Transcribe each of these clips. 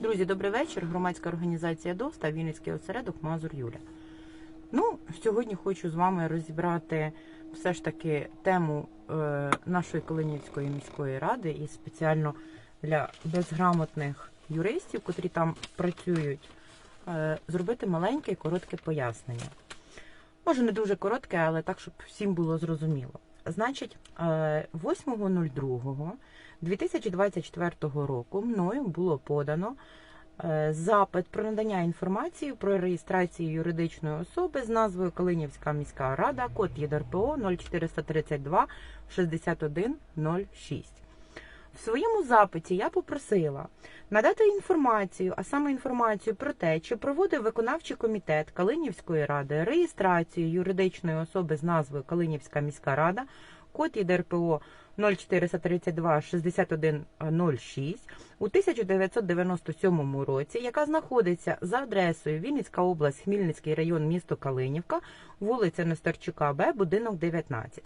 Друзі, добрий вечір. Громадська організація ДОСТ та Вінницький осередок Мазур Юля. Ну, сьогодні хочу з вами розібрати все ж таки тему е, нашої Калинівської міської ради і спеціально для безграмотних юристів, котрі там працюють, е, зробити маленьке і коротке пояснення. Може, не дуже коротке, але так, щоб всім було зрозуміло. Значить, е, 8.02 2024 року мною було подано е, запит про надання інформації про реєстрацію юридичної особи з назвою Калинівська міська рада, код ЄДРПО 0432 6106. В своєму запиті я попросила надати інформацію, а саме інформацію про те, чи проводив виконавчий комітет Калинівської ради реєстрацію юридичної особи з назвою Калинівська міська рада, код ЄДРПО 0432 6106 у 1997 році, яка знаходиться за адресою Вінницька область, Хмільницький район, місто Калинівка, вулиця Нестерчука, Б, будинок 19.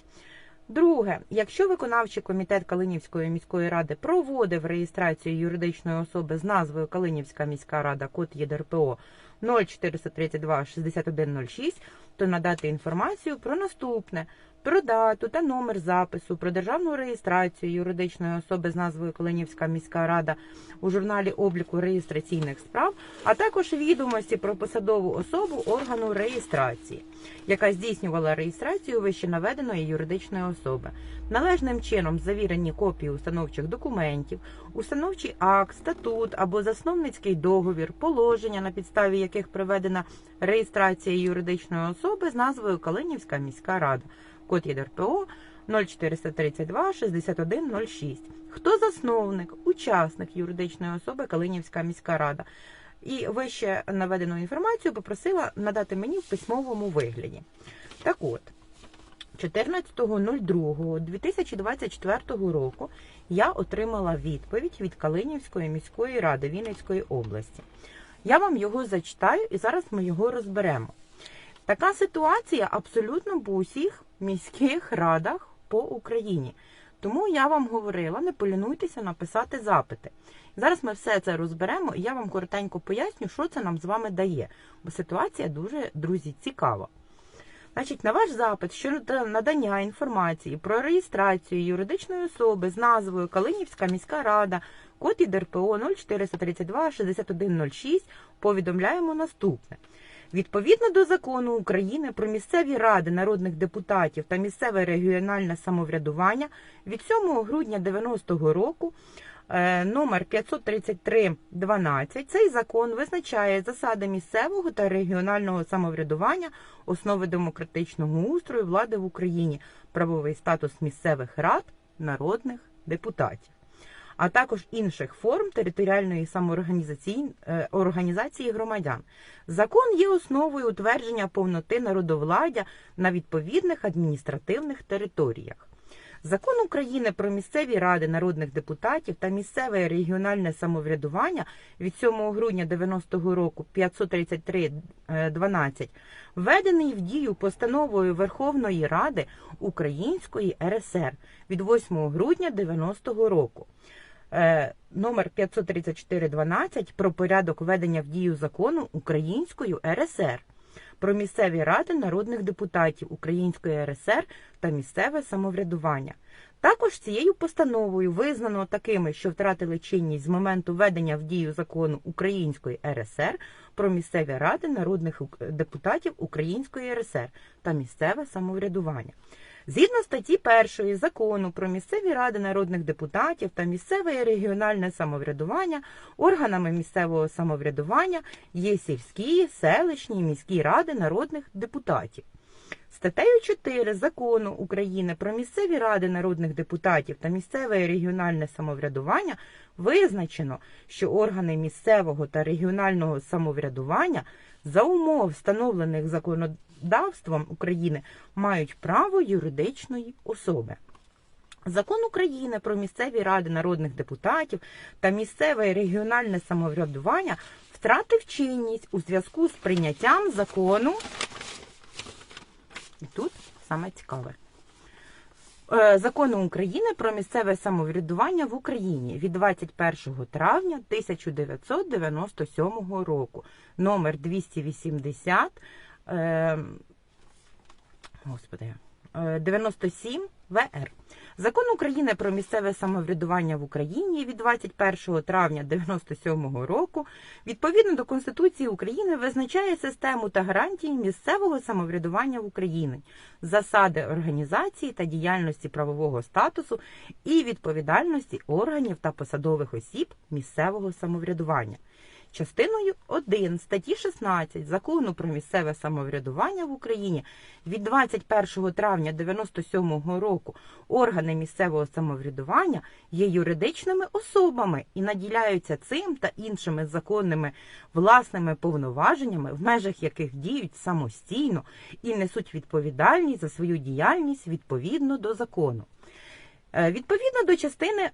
Друге, якщо виконавчий комітет Калинівської міської ради проводив реєстрацію юридичної особи з назвою Калинівська міська рада, код ЄДРПО 0432 6106, то надати інформацію про наступне. Про дату та номер запису про державну реєстрацію юридичної особи з назвою Калинівська міська рада у журналі обліку реєстраційних справ, а також відомості про посадову особу органу реєстрації, яка здійснювала реєстрацію вище наведеної юридичної особи. Належним чином завірені копії установчих документів, установчий акт, статут або засновницький договір, положення, на підставі яких проведена реєстрація юридичної особи з назвою Калинівська міська рада код ЄДРПО 0432 6106. Хто засновник, учасник юридичної особи Калинівська міська рада? І вище наведену інформацію попросила надати мені в письмовому вигляді. Так от, 14.02.2024 року я отримала відповідь від Калинівської міської ради Вінницької області. Я вам його зачитаю і зараз ми його розберемо. Така ситуація абсолютно по усіх міських радах по Україні. Тому я вам говорила, не полінуйтеся написати запити. Зараз ми все це розберемо, і я вам коротенько поясню, що це нам з вами дає. Бо ситуація дуже, друзі, цікава. Значить, на ваш запит щодо надання інформації про реєстрацію юридичної особи з назвою Калинівська міська рада, код ІДРПО 0432 6106 повідомляємо наступне. Відповідно до закону України про місцеві ради народних депутатів та місцеве регіональне самоврядування від 7 грудня 90-го року е, номер 533.12 цей закон визначає засади місцевого та регіонального самоврядування, основи демократичного устрою влади в Україні, правовий статус місцевих рад народних депутатів а також інших форм територіальної самоорганізації організації громадян. Закон є основою утвердження повноти народовладдя на відповідних адміністративних територіях. Закон України про місцеві ради народних депутатів та місцеве регіональне самоврядування від 7 грудня 90-го року 533.12 введений в дію постановою Верховної Ради Української РСР від 8 грудня 90-го року. Е, номер 53412 про порядок введення в дію закону Українською РСР про місцеві ради народних депутатів Української РСР та місцеве самоврядування. Також цією постановою визнано такими, що втратили чинність з моменту введення в дію закону Української РСР про місцеві ради народних депутатів Української РСР та місцеве самоврядування. Згідно статті 1 закону про місцеві ради народних депутатів та місцеве і регіональне самоврядування, органами місцевого самоврядування є сільські, селищні міські ради народних депутатів. Статтею 4 закону України про місцеві ради народних депутатів та місцеве і регіональне самоврядування визначено, що органи місцевого та регіонального самоврядування за умов, встановлених законодавством України, мають право юридичної особи. Закон України про місцеві ради народних депутатів та місцеве і регіональне самоврядування втратив чинність у зв'язку з прийняттям закону. І тут саме цікаве. е, закону України про місцеве самоврядування в Україні від 21 травня 1997 року, номер 280, е, господи, е, 97 ВР. Закон України про місцеве самоврядування в Україні від 21 травня 1997 року відповідно до Конституції України визначає систему та гарантії місцевого самоврядування в Україні, засади організації та діяльності правового статусу і відповідальності органів та посадових осіб місцевого самоврядування. Частиною 1 статті 16 Закону про місцеве самоврядування в Україні від 21 травня 1997 року органи місцевого самоврядування є юридичними особами і наділяються цим та іншими законними власними повноваженнями, в межах яких діють самостійно і несуть відповідальність за свою діяльність відповідно до закону. Е, Відповідно до частини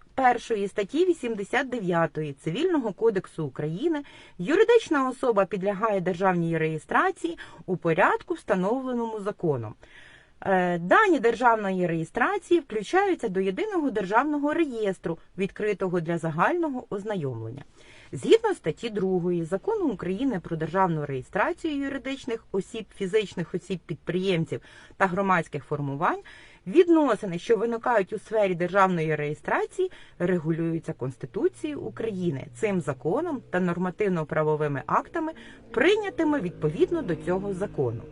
1 статті 89 Цивільного кодексу України, юридична особа підлягає державній реєстрації у порядку, встановленому законом. Е, Дані державної реєстрації включаються до єдиного державного реєстру, відкритого для загального ознайомлення. Згідно статті 2 Закону України про державну реєстрацію юридичних осіб, фізичних осіб, підприємців та громадських формувань, відносини, що виникають у сфері державної реєстрації, регулюються Конституцією України, цим законом та нормативно-правовими актами, прийнятими відповідно до цього закону.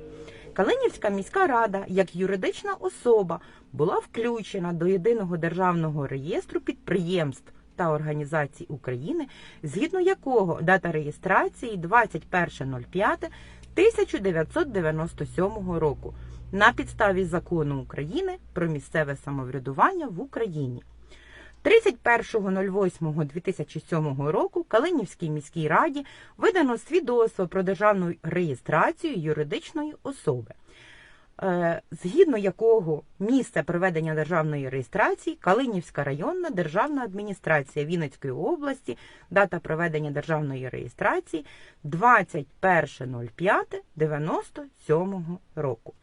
Калинівська міська рада як юридична особа була включена до єдиного державного реєстру підприємств та організацій України, згідно якого дата реєстрації 21.05.1997 року на підставі закону України про місцеве самоврядування в Україні. 31.08.2007 року Калинівській міській раді видано свідоцтво про державну реєстрацію юридичної особи, е, згідно якого місце проведення державної реєстрації Калинівська районна державна адміністрація Вінницької області, дата проведення державної реєстрації 21.05.97 року.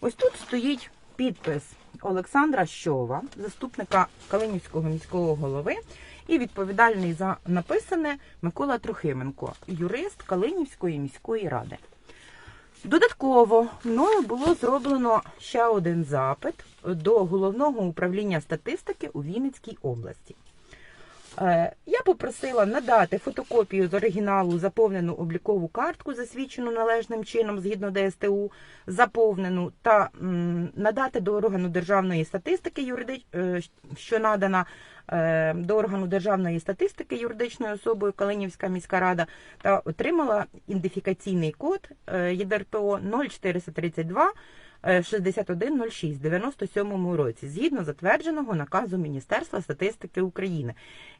Ось тут стоїть підпис Олександра Щова, заступника Калинівського міського голови, і відповідальний за написане Микола Трохименко, юрист Калинівської міської ради. Додатково мною було зроблено ще один запит до головного управління статистики у Вінницькій області. Е, Я попросила надати фотокопію з оригіналу заповнену облікову картку, засвідчену належним чином згідно ДСТУ, заповнену та надати до органу державної статистики, юридич... е, що надана е, до органу державної статистики юридичною особою Калинівська міська рада, та отримала ідентифікаційний код ЄДРПО 0432 е, 6106 97 році, згідно затвердженого наказу Міністерства статистики України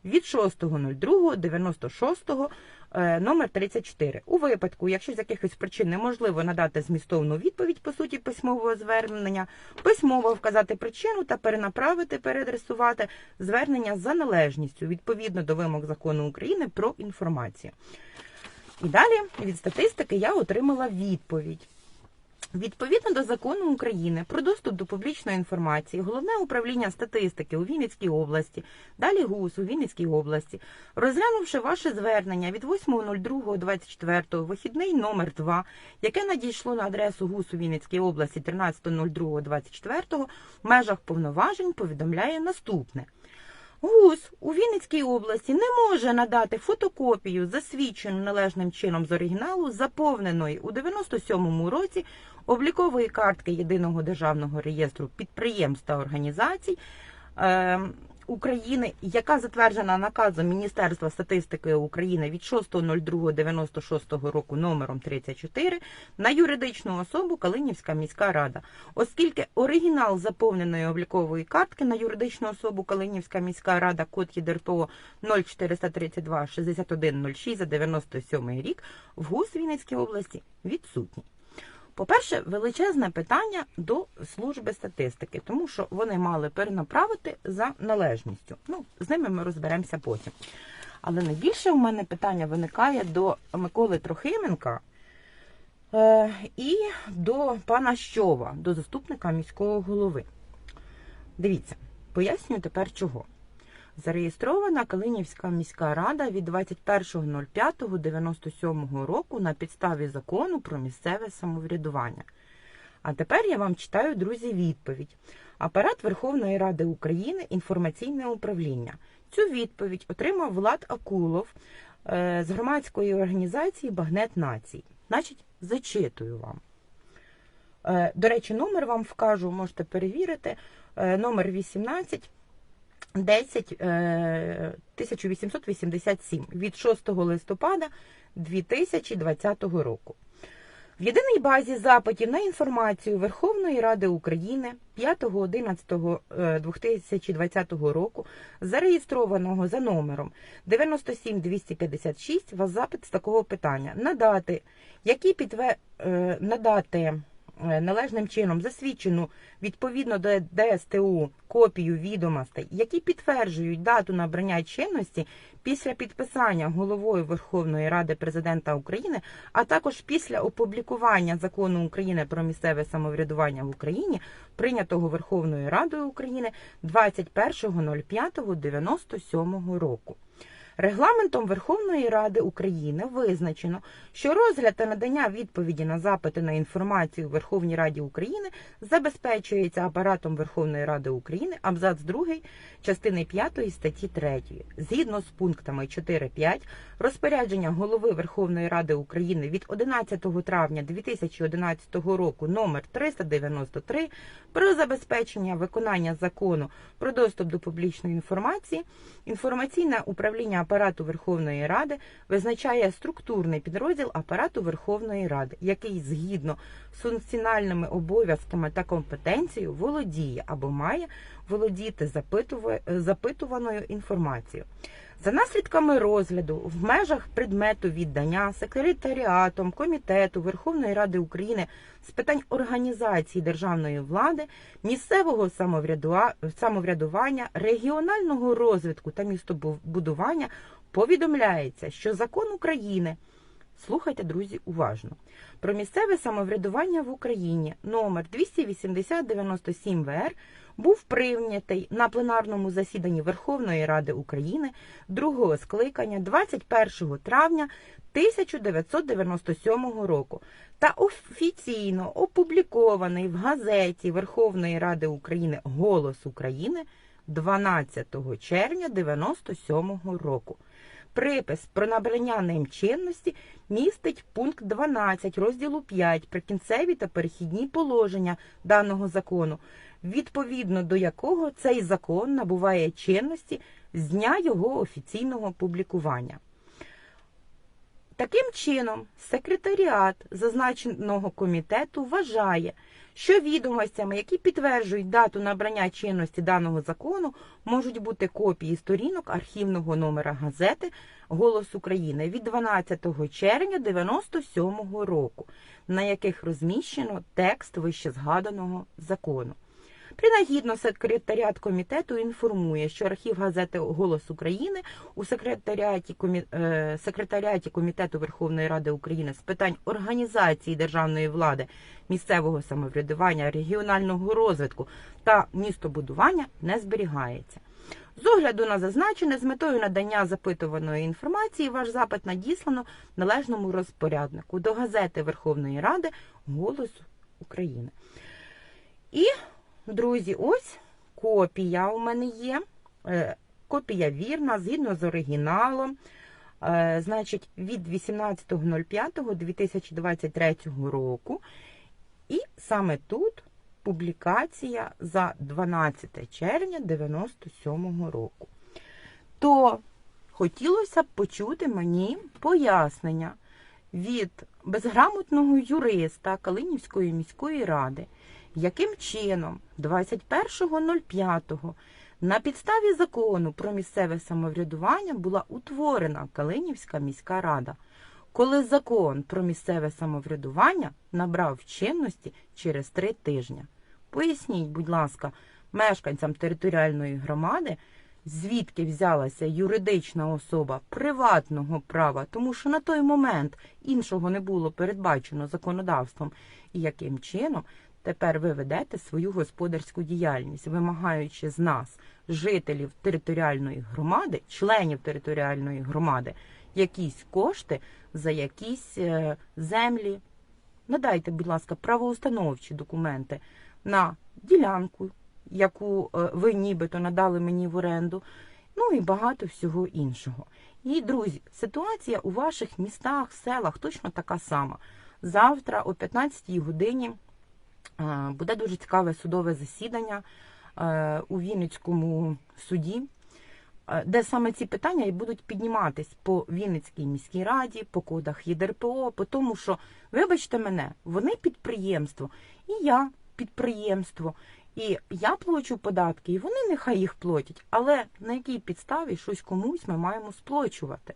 від 6.02.96 е, номер 34. У випадку, якщо з якихось причин неможливо надати змістовну відповідь по суті письмового звернення, письмово вказати причину та перенаправити, переадресувати звернення за належністю відповідно до вимог закону України про інформацію. І далі від статистики я отримала відповідь. Відповідно до закону України про доступ до публічної інформації, головне управління статистики у Вінницькій області, далі ГУС у Вінницькій області, розглянувши ваше звернення від 8.02.24, вихідний номер 2, яке надійшло на адресу ГУС у Вінницькій області 13.02.24, в межах повноважень повідомляє наступне. ГУС у Вінницькій області не може надати фотокопію, засвідчену належним чином з оригіналу, заповненої у 97-му році облікової картки Єдиного державного реєстру підприємств та організацій. Е, України, яка затверджена наказом Міністерства статистики України від 6.02.96 року номером 34 на юридичну особу Калинівська міська рада, оскільки оригінал заповненої облікової картки на юридичну особу Калинівська міська рада, код ЄДРПО 0432 6106 за 97 рік в ГУС Вінницькій області відсутній. По-перше, величезне питання до служби статистики, тому що вони мали перенаправити за належністю. Ну, з ними ми розберемося потім. Але найбільше у мене питання виникає до Миколи Трохименка е, і до пана Щова, до заступника міського голови. Дивіться, пояснюю тепер чого. Зареєстрована Калинівська міська рада від 21.05.97 року на підставі закону про місцеве самоврядування. А тепер я вам читаю, друзі, відповідь. Апарат Верховної Ради України інформаційне управління. Цю відповідь отримав Влад Акулов е, з громадської організації Багнет Націй. Значить, зачитую вам. Е, До речі, номер вам вкажу, можете перевірити. Е, Номер 18 10 е, 1887 від 6 листопада 2020 року. В єдиній базі запитів на інформацію Верховної Ради України 5.11.2020 року, зареєстрованого за номером 97256, вас запит з такого питання. Надати, які підве... е, надати е, належним чином засвідчену відповідно до ДСТУ копію відомостей, які підтверджують дату набрання чинності після підписання головою Верховної Ради Президента України, а також після опублікування закону України про місцеве самоврядування в Україні, прийнятого Верховною Радою України 21.05.97 року. Регламентом Верховної Ради України визначено, що розгляд та надання відповіді на запити на інформацію в Верховній Раді України забезпечується апаратом Верховної Ради України абзац 2 частини 5 статті 3. Згідно з пунктами 4.5 розпорядження голови Верховної Ради України від 11 травня 2011 року номер 393 про забезпечення виконання закону про доступ до публічної інформації, інформаційне управління апарату Верховної Ради визначає структурний підрозділ апарату Верховної Ради, який згідно з функціональними обов'язками та компетенцією володіє або має володіти запитуваною інформацією. За наслідками розгляду в межах предмету віддання секретаріатом Комітету Верховної Ради України з питань організації державної влади, місцевого самоврядування, регіонального розвитку та містобудування повідомляється, що закон України Слухайте, друзі, уважно. Про місцеве самоврядування в Україні номер 28097 ВР був прийнятий на пленарному засіданні Верховної Ради України другого скликання 21 травня 1997 року та офіційно опублікований в газеті Верховної Ради України Голос України 12 червня 1997 року. Припис про набрання ним чинності містить пункт 12 розділу 5 прикінцеві та перехідні положення даного закону, відповідно до якого цей закон набуває чинності з дня його офіційного публікування. Таким чином, секретаріат зазначеного комітету вважає, що відомостями, які підтверджують дату набрання чинності даного закону, можуть бути копії сторінок архівного номера газети Голос України від 12 червня 1997 року, на яких розміщено текст вищезгаданого закону. Принагідно секретаріат комітету інформує, що архів газети Голос України у секретаріаті, комі... е, секретаріаті Комітету Верховної Ради України з питань організації державної влади, місцевого самоврядування, регіонального розвитку та містобудування не зберігається. З огляду на зазначене, з метою надання запитуваної інформації, ваш запит надіслано належному розпоряднику до газети Верховної Ради Голос України. І Друзі, ось копія у мене є. Е, Копія вірна, згідно з оригіналом. Е, Значить, від 18.05.2023 року. І саме тут публікація за 12 червня 97 року. То хотілося б почути мені пояснення від безграмотного юриста Калинівської міської ради яким чином 21.05 на підставі закону про місцеве самоврядування була утворена Калинівська міська рада, коли закон про місцеве самоврядування набрав чинності через три тижні. Поясніть, будь ласка, мешканцям територіальної громади, звідки взялася юридична особа приватного права, тому що на той момент іншого не було передбачено законодавством, і яким чином тепер ви ведете свою господарську діяльність, вимагаючи з нас, жителів територіальної громади, членів територіальної громади, якісь кошти за якісь е, землі. Надайте, будь ласка, правоустановчі документи на ділянку, яку е, ви нібито надали мені в оренду, ну і багато всього іншого. І, друзі, ситуація у ваших містах, селах точно така сама. Завтра о 15 годині буде дуже цікаве судове засідання е, у Вінницькому суді, е, де саме ці питання і будуть підніматись по Вінницькій міській раді, по кодах ЄДРПО, по тому, що, вибачте мене, вони підприємство, і я підприємство. І я плачу податки, і вони нехай їх платять. Але на якій підставі щось комусь ми маємо сплачувати?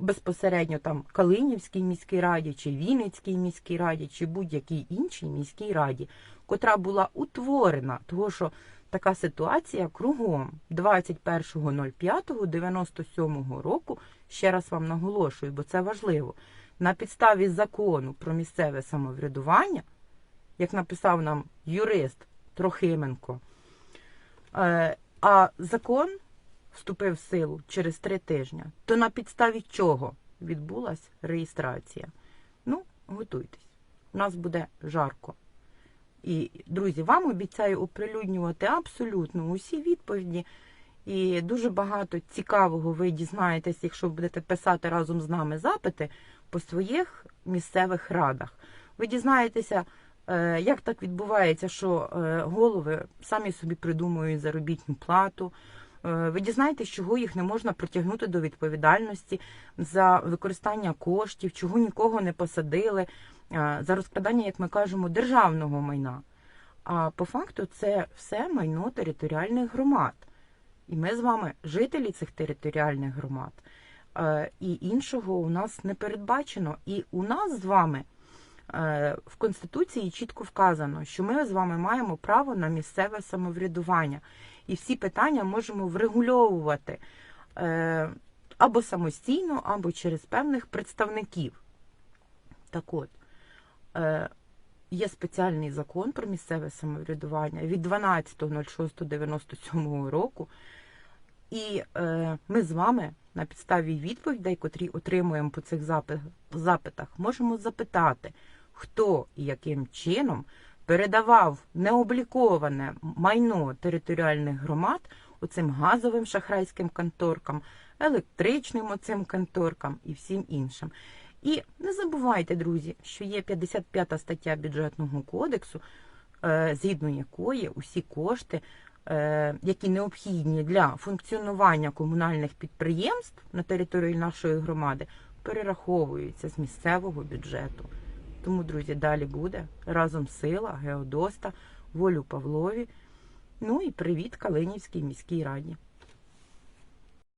Безпосередньо там Калинівській міській раді, чи Вінницькій міській раді, чи будь-якій іншій міській раді, котра була утворена, того що така ситуація кругом 21.05.97 року, ще раз вам наголошую, бо це важливо, на підставі закону про місцеве самоврядування, як написав нам юрист Трохименко, е, а закон вступив в силу через три тижні, то на підставі чого відбулася реєстрація? Ну, готуйтесь. У нас буде жарко. І, друзі, вам обіцяю оприлюднювати абсолютно усі відповіді. І дуже багато цікавого ви дізнаєтесь, якщо будете писати разом з нами запити по своїх місцевих радах. Ви дізнаєтеся, е, як так відбувається, що е, голови самі собі придумують заробітну плату. Е, Ви дізнаєтесь, чого їх не можна притягнути до відповідальності за використання коштів, чого нікого не посадили, е, за розкрадання, як ми кажемо, державного майна. А по факту це все майно територіальних громад. І ми з вами жителі цих територіальних громад. Е, І іншого у нас не передбачено. І у нас з вами в Конституції чітко вказано, що ми з вами маємо право на місцеве самоврядування. І всі питання можемо врегульовувати е, або самостійно, або через певних представників. Так от, е, є спеціальний закон про місцеве самоврядування від 12.06.97 року. І е, ми з вами на підставі відповідей, котрі отримуємо по цих запитах, можемо запитати, хто і яким чином передавав необліковане майно територіальних громад оцим газовим шахрайським конторкам, електричним оцим конторкам і всім іншим. І не забувайте, друзі, що є 55 стаття бюджетного кодексу, е, згідно якої усі кошти, е, які необхідні для функціонування комунальних підприємств на території нашої громади, перераховуються з місцевого бюджету. Тому, друзі, далі буде разом сила, Геодоста, волю Павлові. Ну і привіт Калинівській міській раді.